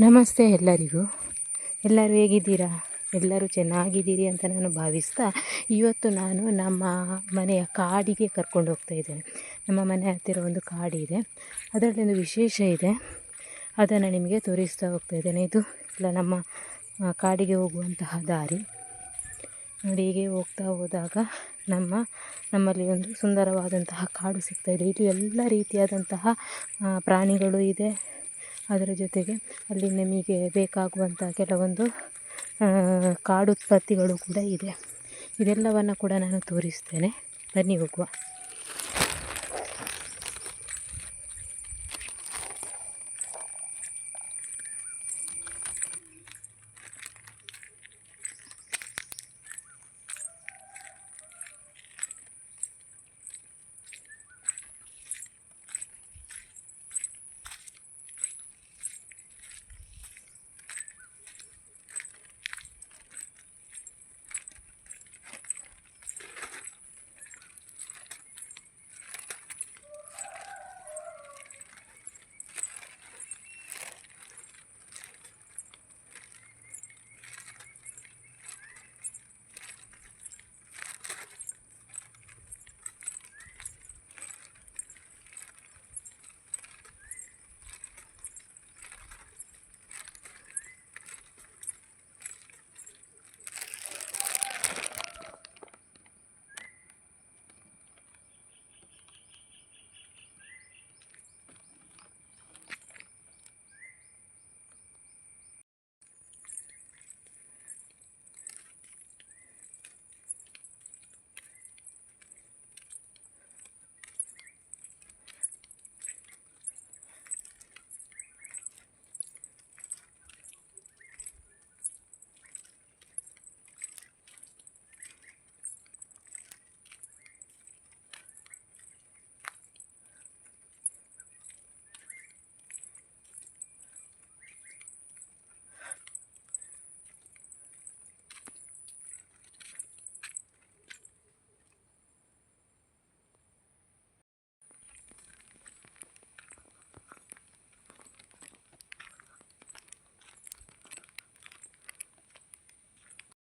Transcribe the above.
ನಮಸ್ತೆ ಎಲ್ಲರಿಗೂ. ಎಲ್ಲರೂ ಹೇಗಿದ್ದೀರಾ? ಎಲ್ಲರೂ ಚೆನ್ನಾಗಿದ್ದೀರಿ ಅಂತ ನಾನು ಭಾವಿಸ್ತಾ ಇವತ್ತು ನಾನು ನಮ್ಮ ಮನೆಯ ಕಾಡಿಗೆ ಕರ್ಕೊಂಡು ಹೋಗ್ತಾ ಇದ್ದೇನೆ. ನಮ್ಮ ಮನೆ ಹತ್ತಿರ ಒಂದು ಕಾಡಿದೆ ಅದರಲ್ಲಿ ಒಂದು ವಿಶೇಷ ಇದೆ. ಅದನ್ನು ನಿಮಗೆ ತೋರಿಸ್ತಾ ಹೋಗ್ತಾ ಇದ್ದೇನೆ. ಇದು ಇಲ್ಲ ನಮ್ಮ ಕಾಡಿಗೆ ಹೋಗುವಂತಹ ದಾರಿ. ನೋಡಿ, ಹೀಗೆ ಹೋಗ್ತಾ ಹೋದಾಗ ನಮ್ಮ, ನಮ್ಮಲ್ಲಿ ಒಂದು ಸುಂದರವಾದಂತಹ ಕಾಡು ಸಿಗ್ತಾ ಇದೆ. ಇಲ್ಲಿ ಎಲ್ಲ ರೀತಿಯಾದಂತಹ ಪ್ರಾಣಿಗಳು ಇದೆ. ಅದರ ಜೊತೆಗೆ ಅಲ್ಲಿ ನಮಗೆ ಬೇಕಾಗುವಂಥ ಕೆಲವೊಂದು ಕಾಡು ಉತ್ಪತ್ತಿಗಳು ಕೂಡ ಇದೆ. ಇದೆಲ್ಲವನ್ನು ಕೂಡ ನಾನು ತೋರಿಸ್ತೇನೆ. ಬನ್ನಿ ಹೋಗುವ.